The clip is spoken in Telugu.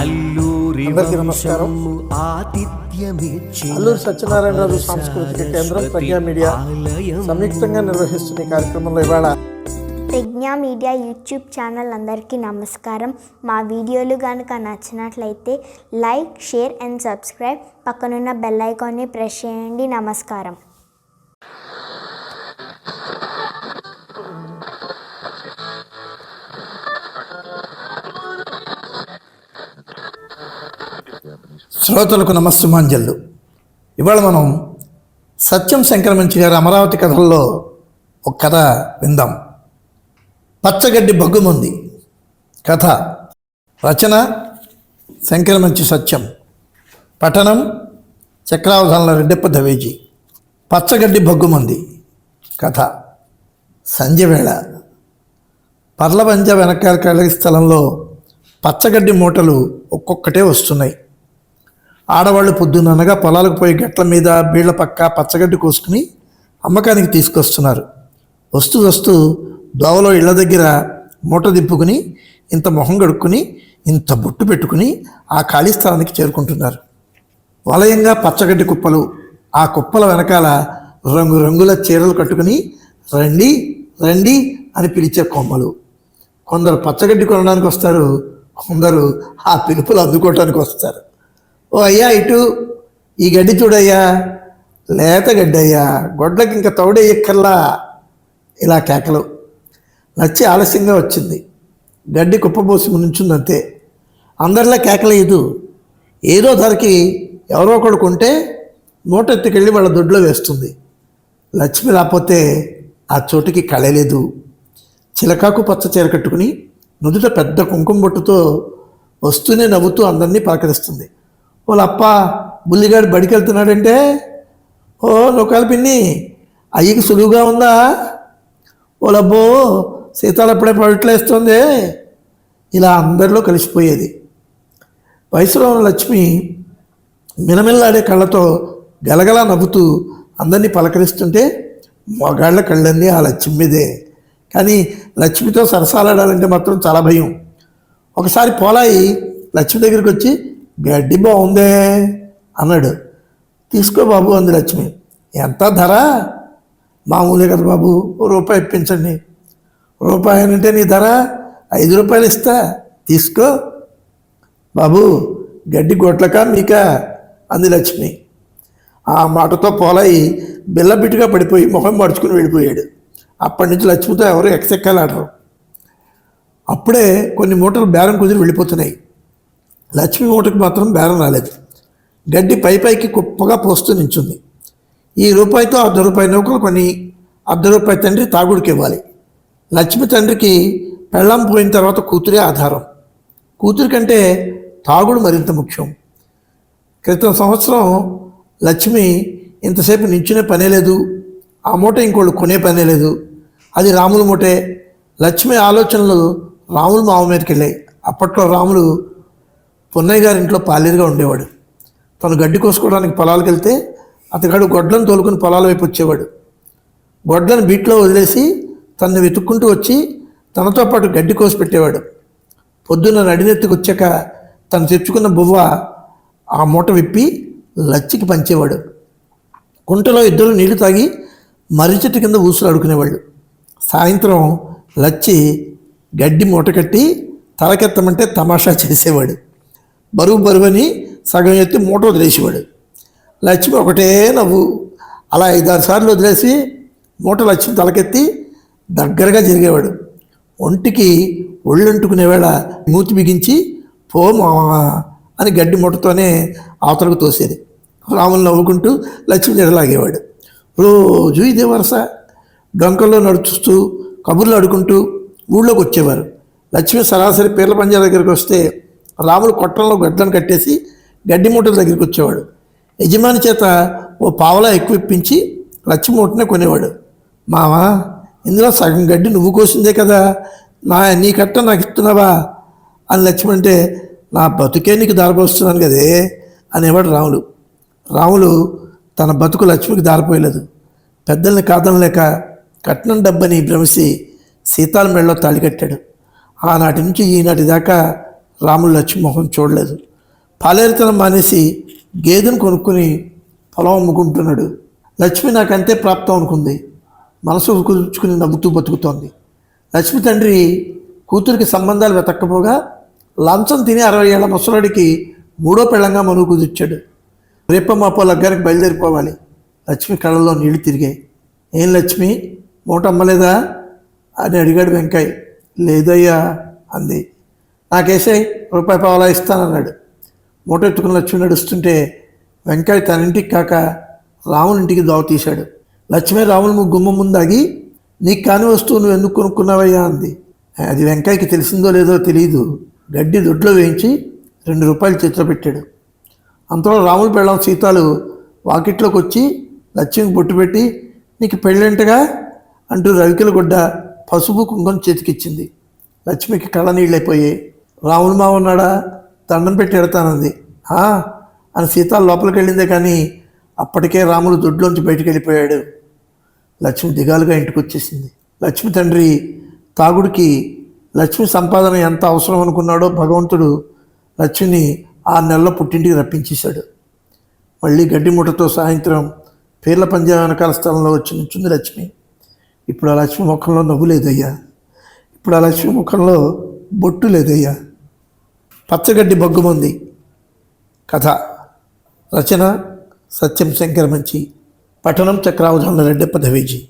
అల్లూరి నమస్కారం. అల్లూరి సత్యనారాయణరాజు సాంస్కృతిక కేంద్రం ప్రజ్ఞా మీడియా సంయుక్తంగా నిర్వహిస్తున్న ఈ కార్యక్రమంలో ఇవాళ ప్రజ్ఞా మీడియా యూట్యూబ్ ఛానల్ అందరికీ నమస్కారం. మా వీడియోలు కనుక నచ్చినట్లయితే లైక్ షేర్ అండ్ సబ్స్క్రైబ్. పక్కనున్న బెల్ ఐకాన్ని ప్రెస్ చేయండి. నమస్కారం. శ్రోతలకు నమస్సుమాంజల్లు ఇవాళ మనం సత్యం శంకరమంచి గారి అమరావతి కథల్లో ఒక కథ విందాం. పచ్చగడ్డి బగ్గుముంది కథ రచన శంకరమంచి సత్యం. పఠనం చక్రావధానుల రెడ్డప్ప దవేజీ. పచ్చగడ్డి బగ్గుమంది కథ సంధ్యవేళ. పర్లబంజ వెనకాల కళ స్థలంలో పచ్చగడ్డి మూటలు ఒక్కొక్కటే వస్తున్నాయి. ఆడవాళ్ళు పొద్దుననగా పొలాలకు పోయి గట్ల మీద బీళ్ళ పక్క పచ్చగడ్డి కోసుకుని అమ్మకానికి తీసుకొస్తున్నారు. వస్తూ వస్తూ దోవలో ఇళ్ళ దగ్గర మూట దింపుకుని ఇంత మొహం కడుక్కుని ఇంత బొట్టు పెట్టుకుని ఆ ఖాళీ స్థలానికి చేరుకుంటున్నారు. వలయంగా పచ్చగడ్డి కుప్పలు ఆ కుప్పల వెనకాల రంగురంగుల చీరలు కట్టుకుని రండి రండి అని పిలిచే కొమ్మలు. కొందరు పచ్చగడ్డి కొనడానికి వస్తారు కొందరు ఆ పిలుపులు అందుకోవటానికి వస్తారు. ఓ అయ్యా ఇటు ఈ గడ్డి చూడయ్యా లేత గడ్డయ్యా గొడ్లకి ఇంకా తౌడే ఎక్కర్లా ఇలా కేకలు. నచ్చి ఆలస్యంగా వచ్చింది. గడ్డి కుప్పబోసి నుంచుంది అందరిలా కేకలేదు. ఏదో ధరకి ఎవరో ఒకడు కొంటే మూట ఎత్తుకెళ్ళి వాళ్ళ దొడ్లో వేస్తుంది. లక్ష్మి రాకపోతే ఆ చోటుకి కళలేదు. చిలకాకు పచ్చ చీర కట్టుకుని నుదుట పెద్ద కుంకుమ బొట్టుతో వస్తూనే నవ్వుతూ అందరినీ పలకరిస్తుంది. వాళ్ళప్ప బుల్లిగాడు బడికెళ్తున్నాడంటే? ఓ లోకాల పిన్ని అయ్యకి సులువుగా ఉందా? ఓలబ్బో సీతాలప్పుడే పడట్లేస్తుంది ఇలా అందరిలో కలిసిపోయేది. వయసులో ఉన్న లక్ష్మి మినమిల్లాడే కళ్ళతో గలగలా నవ్వుతూ అందరినీ పలకరిస్తుంటే మగాళ్ళ కళ్ళన్నీ ఆ లక్ష్మి మీదే. కానీ లక్ష్మితో సరసాలాడాలంటే మాత్రం చాలా భయం. ఒకసారి పోలాయి లక్ష్మి దగ్గరికి వచ్చి గడ్డి బాగుందే అన్నాడు. తీసుకో బాబు అంది లక్ష్మి. ఎంత ధర? మామూలే కదా బాబు ఓ రూపాయి ఇప్పించండి. రూపాయి అంటే నీ ధర? ఐదు రూపాయలు ఇస్తా. తీసుకో. బాబు గడ్డి గొట్లక మీక అంది లక్ష్మి. ఆ మాటతో పోలాయి బిల్లబిట్టుగా పడిపోయి ముఖం మడుచుకుని వెళ్ళిపోయాడు. అప్పటి నుంచి లక్ష్మితో ఎవరు ఎక్సెక్కాలాడరు అప్పుడే కొన్ని మూటలు బేరం కుదిరి వెళ్ళిపోతున్నాయి. లక్ష్మి ఓటుకు మాత్రం బేరం రాలేదు. గడ్డి పై పైకి కుప్పగా పోస్తూ నించుంది. ఈ రూపాయితో అర్ధ రూపాయి నౌకలు కొని అర్ధ రూపాయి తండ్రి తాగుడికి ఇవ్వాలి లక్ష్మి తండ్రికి పెళ్ళం పోయిన తర్వాత కూతురే ఆధారం. కూతురి కంటే తాగుడు మరింత ముఖ్యం. క్రితం సంవత్సరం లక్ష్మి ఇంతసేపు నించునే పనే లేదు. ఆ మూట ఇంకోళ్ళు కొనే పనే లేదు. అది రాముల మూటే. లక్ష్మి ఆలోచనలు రాములు మామ మీదకి వెళ్ళాయి అప్పట్లో రాములు పున్నయ్య గారి ఇంట్లో పాలేరుగా ఉండేవాడు. తను గడ్డి కోసుకోవడానికి పొలాలకు వెళ్తే అతగాడు గొడ్లను తోలుకుని పొలాల వైపు వచ్చేవాడు. గొడ్లను బీట్లో వదిలేసి తనను వెతుక్కుంటూ వచ్చి తనతో పాటు గడ్డి కోసి పెట్టేవాడు. పొద్దున్న నడినెత్తుకు వచ్చాక తను తెచ్చుకున్న బువ్వ ఆ మూట విప్పి లచ్చికి పంచేవాడు. కుంటలో ఇద్దరు నీళ్ళు తాగి మర్రి చెట్టు కింద ఊసులు అడుకునేవాళ్ళు సాయంత్రం లచ్చి గడ్డి మూట కట్టి తలకెత్తమంటే తమాషా చేసేవాడు. బరువు బరువని సగం ఎత్తి మూట వదిలేసేవాడు. లక్ష్మి ఒకటే నవ్వు. అలా ఐదారు సార్లు వదిలేసి మూట లక్ష్మి తలకెత్తి దగ్గరగా జరిగేవాడు. ఒంటికి ఒళ్ళంటుకునేవేళ మూతి బిగించి పో మామా అని గడ్డి మూటతోనే అవతలకు తోసేది. రాములు నవ్వుకుంటూ లక్ష్మి జడలాగేవాడు. రోజు ఇదే వరుస. డొంకల్లో నడుచుస్తూ కబుర్లు ఆడుకుంటూ ఊళ్ళోకి వచ్చేవారు. లక్ష్మి సరాసరి పీర్ల పంజా దగ్గరికి వస్తే రాములు కొట్టంలో గడ్డలను కట్టేసి గడ్డి మూటల దగ్గరికి వచ్చేవాడు. యజమాని చేత ఓ పావలా ఎక్కువ ఇప్పించి లచ్చి మూటనే కొనేవాడు. మావా ఇందులో సగం గడ్డి నువ్వు కోసిందే కదా. నా నీ కట్ట నాకు ఇస్తున్నావా? అని లక్ష్మి అంటే నా బతుకే నీకు దారిపోస్తున్నాను కదే అనేవాడు రాములు రాములు తన బతుకు లక్ష్మికి దారిపోయలేదు. పెద్దల్ని కాదనలేక కట్నం డబ్బని భ్రమిసి సీతాల మెడలో తాళి కట్టాడు. ఆనాటి నుంచి ఈనాటి దాకా రాముడు లక్ష్మి మొహం చూడలేదు. పాలేరుతనం మానేసి గేదెను కొనుక్కుని పొలం అమ్ముకుంటున్నాడు. లక్ష్మి నాకంతే ప్రాప్తం అనుకుంది. మనసు కుదుర్చుకుని నవ్వుతూ బతుకుతోంది. లక్ష్మి తండ్రి కూతురికి సంబంధాలు వెతక్కపోగా లంచం తిని అరవై ఏళ్ళ ముసలాడికి మూడో పెళ్ళంగా మనువు కుదిర్చాడు. రేప మాపో లగ్గానికి బయలుదేరిపోవాలి. లక్ష్మి కళ్ళలో నీళ్ళు తిరిగాయి. ఏం లక్ష్మి? మూట అమ్మలేదా? అని అడిగాడు వెంకయ్య. లేదయ్యా అంది. నాకేసాయి రూపాయి పావలా ఇస్తానన్నాడు. మూట ఎత్తుకుని లక్ష్మి నడుస్తుంటే వెంకయ్య తన ఇంటికి కాక రాముని ఇంటికి దోవ తీశాడు. లక్ష్మి రాముని గుమ్మం ముందాగి నీకు కాని వస్తువు నువ్వు ఎందుకు కొనుక్కున్నావయ్యా? అంది. అది వెంకయ్యకి తెలిసిందో లేదో తెలియదు గడ్డి దొడ్లో వేయించి రెండు రూపాయలు చేతిలో పెట్టాడు. అంతలో రాములు పెళ్ళం సీతాలు వాకిట్లోకి వచ్చి లక్ష్మికి బొట్టు పెట్టి నీకు పెళ్ళంటగా? అంటూ రవికిల గుడ్డ పసుపు కుంకుమ చేతికిచ్చింది. లక్ష్మికి కళ్ళ నీళ్ళైపోయాయి. రాముడు మా ఉన్నాడా? దండం పెట్టి ఎడతానంది. అని సీత లోపలికి వెళ్ళిందే కానీ అప్పటికే రాములు దొడ్లోంచి బయటికి వెళ్ళిపోయాడు. లక్ష్మి దిగాలుగా ఇంటికి వచ్చేసింది లక్ష్మి తండ్రి తాగుడికి లక్ష్మి సంపాదన ఎంత అవసరం అనుకున్నాడో భగవంతుడు లక్ష్మిని ఆ నెలలో పుట్టింటికి రప్పించేశాడు. మళ్ళీ గడ్డి మూటతో సాయంత్రం పేర్ల పంజా వెనకాల స్థలంలో వచ్చి నుంచింది లక్ష్మి. ఇప్పుడు ఆ లక్ష్మి ముఖంలో నవ్వు లేదయ్యా. ఇప్పుడు ఆ లక్ష్మి ముఖంలో బొట్టు లేదయ్యా. పచ్చగడ్డి బొగ్గుమంది కథ. రచన సత్యం శంకర మంచి పఠనం చక్రావధాన రెడ్డప్ప దవేజీ.